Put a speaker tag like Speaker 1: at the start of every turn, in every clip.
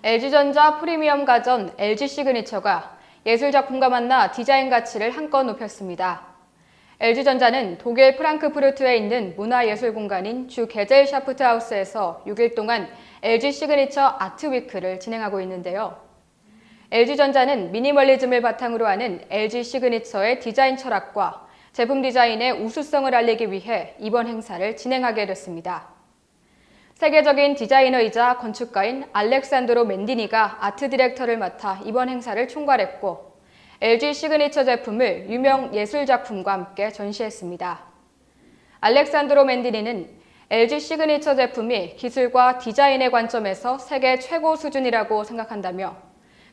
Speaker 1: LG전자 프리미엄 가전 LG 시그니처가 예술작품과 만나 디자인 가치를 한껏 높였습니다. LG전자는 독일 프랑크푸르트에 있는 문화예술 공간인 주 게젤 샤프트 하우스에서 6일 동안 LG 시그니처 아트위크를 진행하고 있는데요. LG전자는 미니멀리즘을 바탕으로 하는 LG 시그니처의 디자인 철학과 제품 디자인의 우수성을 알리기 위해 이번 행사를 진행하게 됐습니다. 세계적인 디자이너이자 건축가인 알렉산드로 멘디니가 아트 디렉터를 맡아 이번 행사를 총괄했고 LG 시그니처 제품을 유명 예술 작품과 함께 전시했습니다. 알렉산드로 멘디니는 LG 시그니처 제품이 기술과 디자인의 관점에서 세계 최고 수준이라고 생각한다며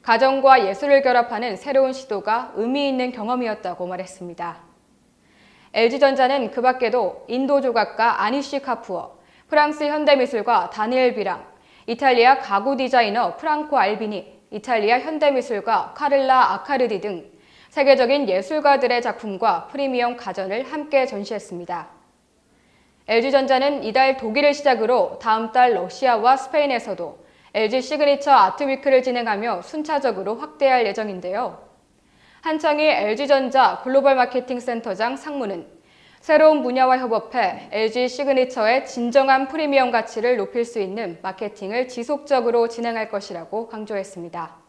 Speaker 1: 가정과 예술을 결합하는 새로운 시도가 의미 있는 경험이었다고 말했습니다. LG전자는 그 밖에도 인도 조각가 아니시 카푸어, 프랑스 현대미술가 다니엘 비랑, 이탈리아 가구 디자이너 프랑코 알비니, 이탈리아 현대미술가 카를라 아카르디 등 세계적인 예술가들의 작품과 프리미엄 가전을 함께 전시했습니다. LG전자는 이달 독일을 시작으로 다음 달 러시아와 스페인에서도 LG 시그니처 아트위크를 진행하며 순차적으로 확대할 예정인데요. 한창희 LG전자 글로벌 마케팅 센터장 상무는 새로운 분야와 협업해 LG 시그니처의 진정한 프리미엄 가치를 높일 수 있는 마케팅을 지속적으로 진행할 것이라고 강조했습니다.